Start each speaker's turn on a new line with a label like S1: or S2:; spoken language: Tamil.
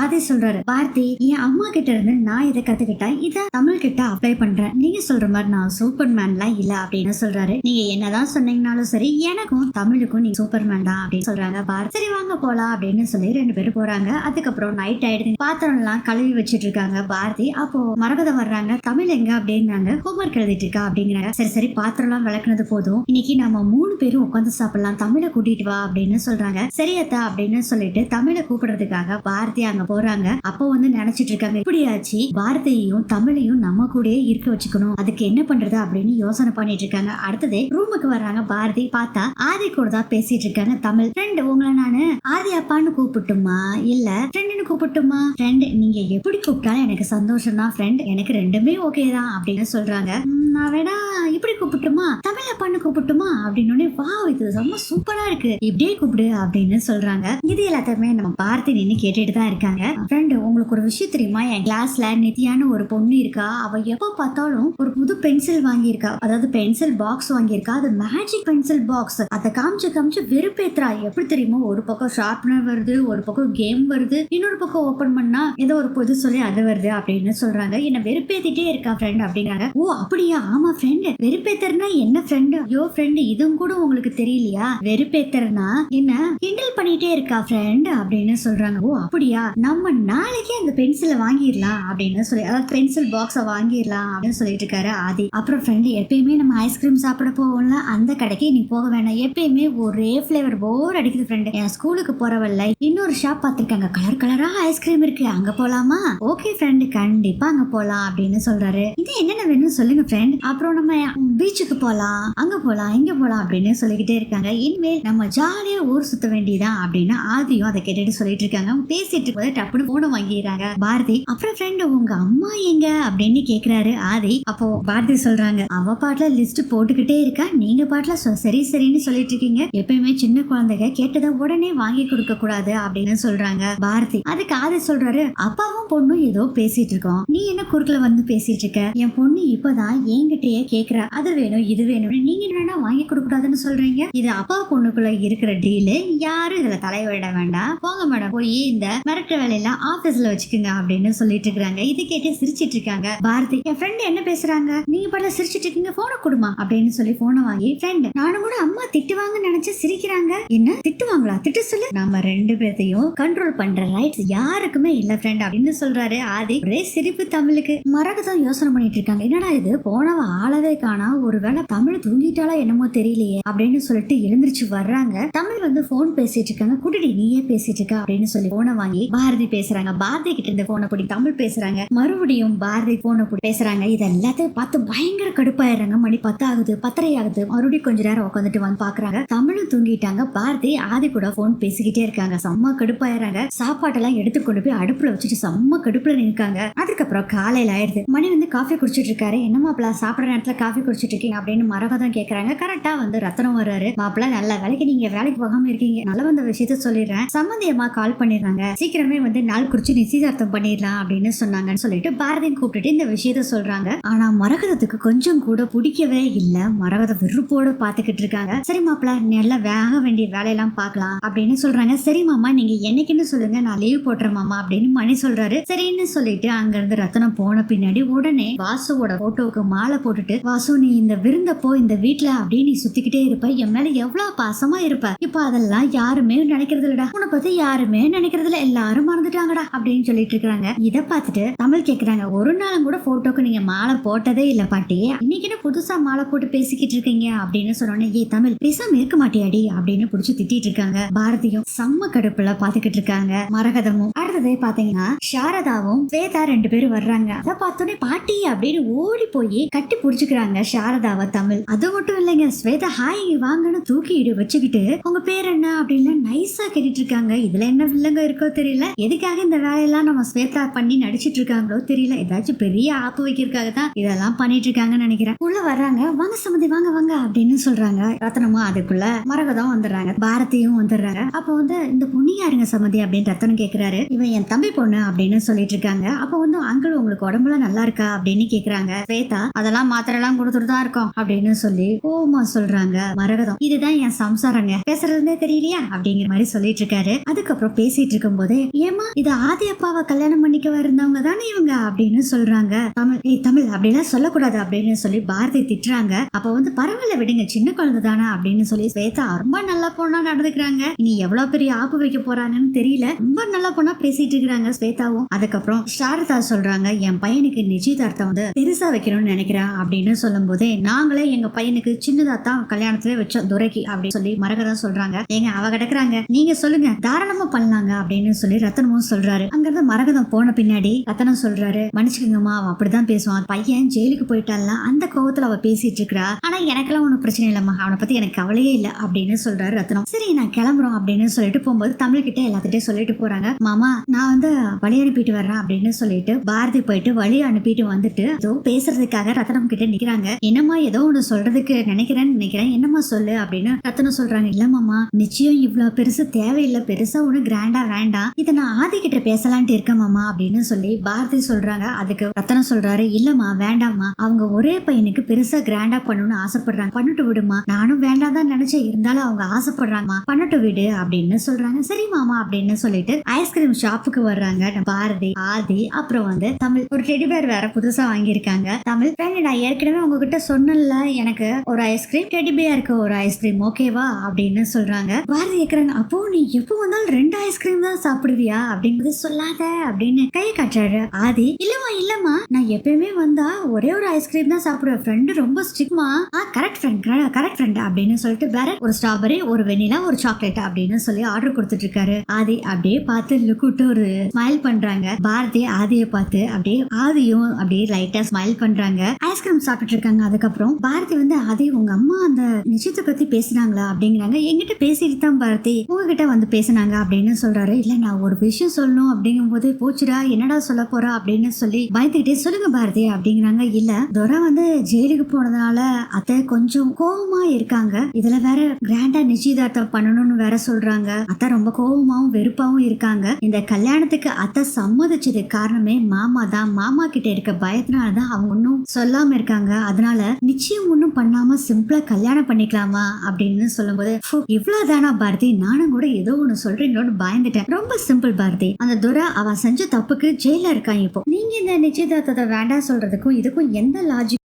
S1: அதே சொல்றாரு. பாரதி என் அம்மா கிட்ட இருந்து நான் இதை கத்துக்கிட்டா இத தமிழ் கிட்ட அப்ளை பண்றேன். நீங்க சொல்ற மாதிரி நான் சூப்பர் மேன்லாம் இல்ல அப்படின்னு சொல்றாரு. நீங்க என்னதான் சொன்னீங்கனாலும் சரி எனக்கும் தமிழுக்கும் நீங்க சூப்பர் மேன் தான் அப்படின்னு சொல்றாங்க. பாரதி சரி வாங்க போலாம் அப்படின்னு சொல்லி ரெண்டு பேரும் போறாங்க. அதுக்கப்புறம் நைட் ஆயிடுது. பாத்திரம் எல்லாம் கழுவி வச்சிட்டு இருக்காங்க பாரதி அப்போ மரகதம் வர்றாங்க. தமிழ் எங்க அப்படிங்கிறாங்க ஹோம்ஒர்க் எழுதிட்டு இருக்கா அப்படிங்கிறாங்க. சரி சரி பாத்திரம் எல்லாம் விளக்குனது போதும். இன்னைக்கு நம்ம மூணு பேரும் உட்காந்து சாப்பிடலாம். தமிழை கூட்டிட்டு வா அப்படின்னு சொல்றாங்க. சரியத்தா அப்படின்னு சொல்லிட்டு தமிழை கூப்பிடுறதுக்காக பாரதி அங்க போறாங்க. அப்போ வந்து நினைச்சிட்டு இருக்காங்க இப்படியாச்சு பாரதியையும் தமிழையும் நம்ம கூடயே இருக்க வச்சுக்கணும். அதுக்கு என்ன பண்றது? அப்படின்னு யோசனை பண்ணிட்டு இருக்காங்க. அடுத்தது ரூமுக்கு வர்றாங்க பாரதி. பார்த்தா ஆதி கூட தான் பேசிட்டு இருக்காங்க தமிழ். ஃப்ரெண்ட் உங்களை நானு ஆதி அப்பான்னு கூப்பிட்டுமா? இல்ல ஃப்ரெண்ட் கூப்பிட்டுமா? ஃப்ரெண்ட் நீங்க எப்படி கூப்பிட்டாலும் எனக்கு சந்தோஷம் தான் ஃப்ரெண்ட் எனக்கு ரெண்டுமே ஓகே தான் அப்படின்னு சொல்றாங்க. நான் வேணா இப்படி கூப்பிட்டுமா? தமிழ் பண்ணு கூப்பிட்டுமா? அப்படின்னு வா இது ரொம்ப சூப்பரா இருக்கு. இப்படியே கூப்பிடு அப்படின்னு சொல்றாங்க. இது எல்லாத்தையுமே நம்ம பார்த்து நின்று கேட்டுட்டு தான் இருக்காங்க. ஃப்ரெண்ட் உங்களுக்கு ஒரு விஷயம் தெரியுமா? என் கிளாஸ்ல நித்யான்னு ஒரு பொண்ணு இருக்கா. அவ எப்ப பார்த்தாலும் ஒரு புது பென்சில் வாங்கியிருக்கா. அதாவது பென்சில் பாக்ஸ் வாங்கியிருக்கா. அது மேஜிக் பென்சில் பாக்ஸ் அதை காமிச்சு காமிச்சு வெறுப்பேத்துறா. எப்படி தெரியுமா? ஒரு பக்கம் ஷார்ப்னர் வருது ஒரு பக்கம் கேம் வருது. இன்னொரு பக்கம் ஓபன் பண்ணா ஏதோ ஒரு பொது சொல்லி அது வருது அப்படின்னு சொல்றாங்க. என்ன வெறுப்பேத்திட்டே இருக்கா ஃப்ரெண்ட் அப்படிங்கிறாங்க ஓ அப்படியா? ஆமா ஃப்ரெண்டு வெறுப்பேத்தர்னா என்ன ஃப்ரெண்டு ஐயோ ஃப்ரெண்டு இதுவும் கூட உங்களுக்கு தெரியலையா? வெறுப்பேத்தர்னா என்ன? கிண்டல் பண்ணிட்டே இருக்கா ஃப்ரெண்ட் அப்படின்னு சொல்றாங்க. ஓ அப்படியா? நம்ம நாளைக்கே அந்த பென்சிலை வாங்கிடலாம் அப்படின்னு சொல்லி அதாவது பென்சில் பாக்ஸை வாங்கிடலாம் அப்படின்னு சொல்லிட்டு இருக்காரு ஆதி. அப்புறம் ஃப்ரெண்டு எப்பயுமே நம்ம ஐஸ்கிரீம் சாப்பிட போவோம்ல அந்த கடைக்கு நீ போக வேணாம். எப்பயுமே ஒரே ஃபிளேவர் போர் அடிக்குது ஃப்ரெண்டு என் ஸ்கூலுக்கு போறவல்ல இன்னொரு ஷாப் பார்த்துருக்காங்க. கலர் கலரா ஐஸ்கிரீம் இருக்கு. அங்க போலாமா? ஓகே ஃப்ரெண்ட் கண்டிப்பா அங்க போலாம் அப்படின்னு சொல்றாரு. இது என்னென்ன வேணும் சொல்லுங்க ஃப்ரெண்ட் அப்புறம் நம்ம பீச்சுக்கு போலாம் அங்க போலாம் இங்க போலாம் அப்படின்னு சொல்லிக்கிட்டே இருக்காங்க. இனிமேல் நம்ம ஜாலியா ஊர் சுத்த வேண்டியதான் அப்படின்னு ஆதியும் அதை கேட்டுட்டு சொல்லிட்டு இருக்காங்க. பேசிட்டு இருக்கும்போது டப்புனு போன வாங்கிடுறாங்க. பாரதி அப்புறம் ஃப்ரெண்ட் உங்க அம்மா எங்க அப்படின்னு கேக்குறாரு ஆதி. அப்போ பாரதி சொல்றாங்க அவ பாட்டுல லிஸ்ட் போட்டுக்கிட்டே இருக்கா. நீங்க பாட்டுல சரி சரின்னு சொல்லிட்டு இருக்கீங்க. எப்பயுமே சின்ன குழந்தைங்க கேட்டதை உடனே வாங்கி கொடுக்க கூடாது அப்படின்னு சொல்றாங்க. பாரதி அதுக்கு ஆதி சொல்றாரு. அப்பாவும் பொண்ணும் ஏதோ பேசிட்டு இருக்கோம். நீ என்ன குறுக்கல வந்து பேசிட்டு இருக்க? என் பொண்ணு இப்பதான் என்கிட்டயே கேக்குறா. அது வேணும் இது வேணும். நீங்க என்னடா வாங்கி கொடுக்க கூடாதுன்னு சொல்றீங்க? இது அப்பா பொண்ணுக்குள்ள இருக்கிற டீலு யாரும் இதுல தலையிட வேண்டாம். போங்க மேடம் போய் இந்த மிரட்டு வேலையெல்லாம் ஆபீஸ்ல வச்சுக்கோங்க அப்படின்னு சொல்லிட்டு இருக்காங்க இது கேட்டு சிரிச்சிட்டு இருக்காங்க. பாரதி என் ஃப்ரெண்ட் என்ன பேசுறாங்க? நீங்க பாடல சிரிச்சிட்டு இருக்கீங்க போனை கொடுமா அப்படின்னு சொல்லி போனை வாங்கி ஃப்ரெண்ட் நானும் கூட அம்மா திட்டுவாங்கன்னு நினைச்சு சிரிக்கிறாங்க. என்ன? திட்டுவாங்களா? திட்டு சொல்லு. நம்ம ரெண்டு பேர்த்தையும் கண்ட்ரோல் பண்ற ரைட்ஸ் யாருக்குமே இல்ல ஃப்ரெண்ட் அப்படின்னு சொல்றாரு ஆதி. ஒரே சிரிப்பு தமிழுக்கு. மரகதம் யோசனை பண்ணிட்டு இருக்காங்க. என்னடா இது? போனவ ஆளவே காணா. ஒருவேளை தமிழ் தூங்கிட்டாலா என்னமோ தெரியலையே அப்படின்னு சொல்லிட்டு எழுந்திருச்சு வர்றாங்க. தமிழ் வந்து போன் பேசிட்டு இருக்காங்க. குடிடி நீயே பேசிட்டு இருக்க அப்படின்னு சொல்லி போனை வாங்கி பாரதி பேசுறாங்க. பாரதி கிட்ட இருந்த போனை பிடி தமிழ் பேசுறாங்க. மறுபடியும் பாரதி போனை பிடி பேசுறாங்க. இது எல்லாத்தையும் பார்த்து பயங்கர கடுப்பாயிடுறாங்க. மணி பத்து ஆகுது பத்தரை ஆகுது. மறுபடியும் கொஞ்ச நேரம் உட்காந்துட்டு வந்து பாக்குறாங்க. தமிழும் தூங்கிட்டாங்க. பாரதி ஆதி கூட போன் பேசிக்கிட்டே இருக்காங்க. செம்ம கடுப்பாயிடுறாங்க. சாப்பாட்டெல்லாம் எடுத்து கொண்டு போய் அடுப்புல வச்சுட்டு செம்ம கடுப்புல நிற்காங்க அதுக்கப்புறம் காலையில ஆயிடுது. மணி வந்து காஃபி குடிச்சிட்டு இருக்காரு. என்னமா மாப்பிள சாப்பிடுற நேரத்துல காஃபி குடிச்சிட்டு இருக்கீங்க அப்படின்னு மரகதம் கேக்குறாங்க கரெக்டா வந்து ரத்தனம் வர்றாரு. மாப்பிள்ள நல்ல வேலைக்கு நீங்க வேலைக்கு போகாம இருக்கீங்க. நல்ல வந்த விஷயத்த சொல்லிடுறேன். சம்பந்தியமா கால் பண்ணிடுறாங்க. சீக்கிரமே வந்து நாள் குறிச்சு நிச்சயதார்த்தம் பண்ணிடலாம் அப்படின்னு சொன்னாங்கன்னு சொல்லிட்டு பாரதியும் கூப்பிட்டுட்டு இந்த விஷயத்த சொல்றாங்க. ஆனா மரகதத்துக்கு கொஞ்சம் கூட பிடிக்கவே இல்ல. மரகத வெறுப்போட பாத்துக்கிட்டு இருக்காங்க. சரி மாப்பிள்ள நல்லா வேக வேண்டிய வேலையெல்லாம் பார்க்கலாம் அப்படின்னு சொல்றாங்க. சரி மாமா நீங்க என்னைக்குன்னு சொல்லுங்க. நான் லீவ் போட்டுறேன் மாமா அப்படின்னு மணி சொல்றாரு. சரின்னு சொல்லிட்டு அங்க இருந்து ரத்தனம் போன பின்னாடி உடனே வாசுவோட போட்டோவுக்கு மாலை போட்டுட்டு வாசு நீ இந்த விருந்தப்போ இந்த வீட்டுல வீட்ல அப்படியே நீ சுத்திக்கிட்டே இருப்ப. என் மேல எவ்வளவு பாசமா இருப்ப. இப்ப அதெல்லாம் யாருமே நினைக்கிறது இல்லடா உன்னை பத்தி யாருமே நினைக்கிறது இல்ல எல்லாரும் மறந்துட்டாங்கடா அப்படின்னு சொல்லிட்டு இருக்காங்க இத பார்த்துட்டு தமிழ் கேக்குறாங்க. ஒரு நாளும் கூட போட்டோக்கு நீங்க மாலை போட்டதே இல்ல பாட்டி. இன்னைக்கு என்ன புதுசா மாலை போட்டு பேசிக்கிட்டு இருக்கீங்க அப்படின்னு சொன்னோன்னே ஏ தமிழ் பேசாம இருக்க மாட்டியாடி அப்படின்னு புடிச்சு திட்டிட்டு இருக்காங்க. பாரதியும் செம்ம கடுப்புல பாத்துக்கிட்டு இருக்காங்க. மரகதமும். அடுத்ததே பாத்தீங்கன்னா சாரதாவும் ஸ்வேதா ரெண்டு பேரும் வர்றாங்க. அத பார்த்தோன்னே பாட்டி அப்படின்னு ஓடி போய் கட்டி புடிச்சுக்கிறாங்க சாரதாவை தமிழ். அது மட்டும் இல்லைங்க. ஸ்வேதா ஹாய் வாங்கன்னு தூக்கி தூக்கிட்டு வச்சுக்கிட்டு. உங்க பேர் என்ன அப்படின்னு நைஸா கேட்டுட்டு இருக்காங்க இதுல என்ன வில்லங்க இருக்கோ தெரியல. எதுக்காக இந்த வேலையெல்லாம் நம்ம ஸ்வேதா பண்ணி நடிச்சிட்டு இருக்காங்களோ தெரியல. ஏதாச்சும் பெரிய ஆப்பு வைக்கிறதுக்காக தான் இதெல்லாம் பண்ணிட்டு இருக்காங்கன்னு நினைக்கிறேன். உள்ள வர்றாங்க. வாங்க சம்மதி வாங்க வாங்க அப்படின்னு சொல்றாங்க. ரத்தனமும் அதுக்குள்ள மரகதம் வந்துடுறாங்க. பாரதியும் வந்துடுறாங்க. அப்போ வந்து இந்த பொண்ணு யாருங்க சம்மதி அப்படின்னு ரத்தனம் கேக்குறாரு. இவன் என் தம்பி பொண்ணு அப்படின்னு சொல்லிட்டு இருக்காங்க அப்போ வந்து அங்கிள் உங்களுக்கு உடம்புல நல்லா இருக்கா? அப்படின்னு கேக்குறாங்க. ஸ்வேதா அதெல்லாம் மாத்திரை எல்லாம் கொடுத்துட்டு தான் இருக்கோம் அப்படின்னு சொல்லி ஓமா சொல்றாங்க மரகதம். இதுதான் என் சம்சாரங்க. பேசுறதுனே தெரியலையா? அப்படிங்கிற மாதிரி சொல்லிட்டு இருக்காரு அதுக்கப்புறம் பேசிட்டு இருக்கும் போதே ஏமா இது ஆதி அப்பாவை கல்யாணம் பண்ணிக்க இருந்தவங்க தானே இவங்க? அப்படின்னு சொல்றாங்க. தமிழ் ஏய் தமிழ் அப்படிலாம் சொல்லக்கூடாது அப்படின்னு சொல்லி பாரதி திட்டுறாங்க. அப்ப வந்து பரவாயில்ல விடுங்க சின்ன குழந்தை தானே அப்படின்னு சொல்லி ஸ்வேதா ரொம்ப நல்லா பொண்ணா நடந்துக்கிறாங்க. இனி எவ்வளவு பெரிய ஆப்பு வைக்க போறாங்கன்னு தெரியல. ரொம்ப நல்லா பொண்ணா பேசிட்டு இருக்கிறாங்க ஸ்வேதாவும். அதுக்கப்புறம் சாரதா சொல்றாங்க என் பையனுக்கு நிச்சயதார்த்தம் வந்து பெருசா வைக்கணும்னு நினைக்கிறேன் அப்படின்னு சொல்லும் போதே நாங்களே எங்க பையனுக்கு சின்னதா தான் கல்யாணத்துல வச்சோம் துரைக்கு அப்படின்னு சொல்லி மரகதா சொல்றாங்க. ஏங்க அவ கிடக்குறாங்க. நீங்க சொல்லுங்க. தாராளமா பண்ணலாங்க அப்படின்னு சொல்லி ரத்தனமும் சொல்றாரு. அங்கிருந்து மரகதம் போன பின்னாடி ரத்தனம் சொல்றாரு மன்னிச்சுக்கோங்கம்மா அவன் அப்படிதான் பேசுவான். பையன் ஜெயிலுக்கு போயிட்டால அந்த கோவத்துல அவ பேசிட்டு இருக்கிறா. ஆனா எனக்கெல்லாம் ஒன்றும் பிரச்சனை இல்லம்மா. அவனை பத்தி எனக்கு கவலையே இல்லை அப்படின்னு சொல்றாரு ரத்னம் சரி நான் கிளம்புறோம் அப்படின்னு சொல்லிட்டு போகும்போது தமிழ் கிட்ட எல்லாத்திட்டையும் சொல்லிட்டு போறாங்க. மாமா நான் வந்து வழி அனுப்பிட்டு வர்றேன் அப்படின்னு சொல்லிட்டு பாரதி போயிட்டு வழி அனுப்பிட்டு வந்துட்டு ஏதோ பேசுறதுக்காக ரத்னம் கிட்ட நிக்கிறாங்க. என்னம்மா ஏதோ ஒண்ணு சொல்றதுக்கு நினைக்கிறேன்னு நினைக்கிறேன். என்னம்மா சொல்லு அப்படின்னு ரத்னம் சொல்றாங்க. இல்லம்மாமா நிச்சயம் இவ்வளவு பெருசு தேவையில்லை. பெருசா ஒண்ணு கிராண்டா வேண்டாம். இதை நான் ஆதி கிட்ட பேசலான்ட்டு இருக்கேன் மாமா அப்படின்னு சொல்லி பாரதி சொல்றாங்க. அதுக்கு ரத்தனம் சொல்றாரு இல்லம்மா வேண்டாம்மா. அவங்க ஒரே பையனுக்கு பெருசா கிராண்டா பண்ணணும்னு ஆசைப்படுறாங்க. பண்ணிட்டு விடுமா. நானும் வேண்டாம் தான் நினைச்சேன். இருந்தாலும் அவங்க ஆசைப்படுறாங்கம்மா. பண்ணிட்டு விடு அப்படின்னு சொல்றாங்க. சரி மாமா அப்படின்னு சொல்லிட்டு ஐஸ்கிரீம் ஷாப்புக்கு வர்றாங்க. பாரதி ஆதி அப்புறம் வந்து தமிழ். ஒரு டெடிபேர் வேற புதுசா வாங்கியிருக்காங்க. தமிழ். ஃப்ரெண்ட் நான் ஏற்கனவே உங்ககிட்ட சொன்னல எனக்கு ஒரு ஐஸ்கிரீம் டெடிபேருக்கு ஒரு ஐஸ்கிரீம் ஓகேவா? அப்படின்னு சொல்றாங்க. பாரதி கேக்குறாங்க அப்போ நீ எப்போ வந்தாலும் ரெண்டு ஐஸ்கிரீம் தான் சாப்பிடுவியா? அப்படிங்கிறது சொல்லாத அப்படின்னு கையை காட்டுறாரு ஆதி. இல்லம்மா இல்லம்மா. நான் எப்பயுமே வந்தா ஒரே ஒரு ஐஸ்கிரீம் தான் சாப்பிடுவேன். ஃப்ரெண்டு ரொம்ப ஸ்ட்ரிக்மா ஆ கரெக்ட் ஃப்ரெண்ட் கரெக்ட் ஃப்ரெண்ட் அப்படின்னு சொல்லிட்டு வேற ஒரு ஸ்ட்ராபெரி ஒரு வெண்ணிலா ஒரு சாக்லேட் அப்படின்னு சொல்லி ஆர்டர் கொடுத்துட்டு இருக்காரு. ஆதி அப்படியே பார்த்து லுக்கிட்டு ஒரு ஸ்மைல் பண்றாங்க. பாரதி ஆதியை பார்த்து அப்படியே ஆதியும் அப்படியே லைட்டா ஸ்மைல் பண்றாங்க. ஐஸ்கிரீம் சாப்பிட்டு இருக்காங்க. அதுக்கப்புறம் பாரதி வந்து ஆதி உங்க அம்மா அந்த நிச்சயத்தை பத்தி பேசினாங்களா அப்படிங்கிறாங்க. என்கிட்ட பேசிட்டு தான் பாரதி உங்ககிட்ட வந்து பேசினாங்க அப்படின்னு சொல்றாரு. இல்ல நான் ஒரு விஷயம் சொல்லணும் அப்படிங்கும் போது போச்சுடா என்னடா சொல்ல போறா அப்படின்னு சொல்லி பயந்துகிட்டே சொல்லுங்க பாரதி அப்படிங்கிறாங்க. இல்ல துரை வந்து ஜெயிலுக்கு போனதுனால அத்தை கொஞ்சம் கோவமா இருக்காங்க. இதுல வேற கிராண்டா நிச்சயதார்த்தம் பண்ணணும்னு வேற சொல்றாங்க. அத்தை ரொம்ப கோவமாவும் வெறுப்பாவும் இருக்காங்க. இந்த கல்யாணத்துக்கு அத்தை சம்மதிச்சது காரணமே மாமா தான் மாமா கிட்ட இருக்க பயத்தினாலதான் அவங்க ஒன்னும் சொல்லாம இருக்காங்க. அதனால நிச்சயம் ஒன்னும் பண்ணாம சிம்பிளா கல்யாணம் பண்ணிக்கலாமா அப்படின்னு சொல்லும்போது "ஃபு, இவ்வளவுதானா பாரதி? நானும் கூட ஏதோ ஒண்ணு சொல்றீங்களோன்னு பயந்துட்டேன். ரொம்ப சிம்பிள் பாரதி. அந்த துரை அவ செஞ்ச தப்புக்கு ஜெயில இருக்கான் இப்போ. நீங்க இந்த நிச்சயதார்த்தத்தை வேண்டாம் சொல்றதுக்கும் இதுக்கும் எந்த லாஜிக்